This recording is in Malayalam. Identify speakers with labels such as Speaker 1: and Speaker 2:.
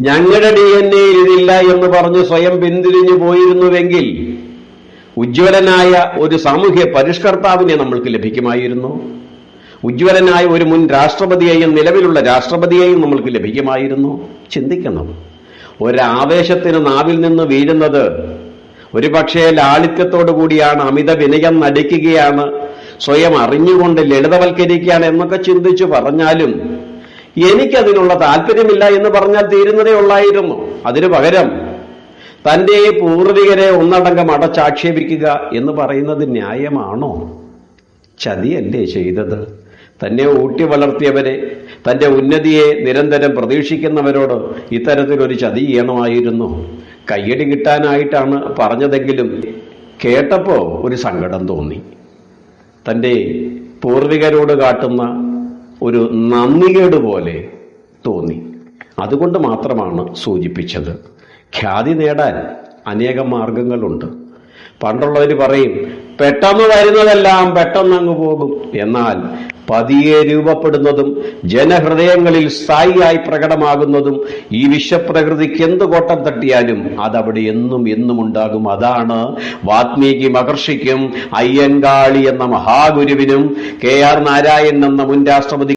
Speaker 1: ഞങ്ങളുടെ ഡി എൻ എയിൽ ഇതില്ല എന്ന് പറഞ്ഞ് സ്വയം പിന്തിരിഞ്ഞു പോയിരുന്നുവെങ്കിൽ ഉജ്ജ്വലനായ ഒരു സാമൂഹ്യ പരിഷ്കർത്താവിനെ നമ്മൾക്ക് ലഭിക്കുമായിരുന്നു. ഉജ്ജ്വലനായ ഒരു മുൻ രാഷ്ട്രപതിയെയും നിലവിലുള്ള രാഷ്ട്രപതിയെയും നമ്മൾക്ക് ലഭിക്കുമായിരുന്നു. ചിന്തിക്കണം. ഒരാവേശത്തിന് നാവിൽ നിന്ന് വീഴുന്നത് ഒരുപക്ഷേ ലാളിത്യത്തോടു കൂടിയാണ് അമിത വിനയം നടിക്കുകയാണ് സ്വയം അറിഞ്ഞുകൊണ്ട് ലളിതവൽക്കരിക്കുകയാണ് എന്നൊക്കെ ചിന്തിച്ചു പറഞ്ഞാലും എനിക്കതിനുള്ള താല്പര്യമില്ല എന്ന് പറഞ്ഞാൽ തീരുന്നതേ ഉള്ളായിരുന്നു. അതിനു പകരം തന്റെ പൂർവികരെ ഒന്നടങ്കം അടച്ചാക്ഷേപിക്കുക എന്ന് പറയുന്നത് ന്യായമാണോ? ചതിയല്ലേ ചെയ്തത്? തന്നെ ഊട്ടി വളർത്തിയവരെ തന്റെ ഉന്നതിയെ നിരന്തരം പ്രതീക്ഷിക്കുന്നവരോട് ഇത്തരത്തിലൊരു ചതി ചെയ്യണമായിരുന്നു കയ്യടി കിട്ടാനായിട്ടാണ് പറഞ്ഞതെങ്കിലും കേട്ടപ്പോൾ ഒരു സങ്കടം തോന്നി. തന്റെ പൂർവികരോട് കാട്ടുന്ന ഒരു നന്ദികേട് പോലെ തോന്നി. അതുകൊണ്ട് മാത്രമാണ് സൂചിപ്പിച്ചത്. ഖ്യാതി നേടാൻ അനേകം മാർഗങ്ങളുണ്ട്. പണ്ടുള്ളവർ പറയും പെട്ടെന്ന് വരുന്നതെല്ലാം പെട്ടെന്ന് അങ്ങ് പോകും. എന്നാൽ പതിയെ രൂപപ്പെടുന്നതും ജനഹൃദയങ്ങളിൽ സ്ഥായിയായി പ്രകടമാകുന്നതും ഈ വിശ്വപ്രകൃതിക്ക് എന്ത് കോട്ടം തട്ടിയാലും അതവിടെ എന്നും എന്നും ഉണ്ടാകും. അതാണ് വാത്മീകി മഹർഷിക്കും അയ്യങ്കാളി എന്ന മഹാഗുരുവിനും കെ ആർ നാരായണൻ എന്ന മുൻ രാഷ്ട്രപതി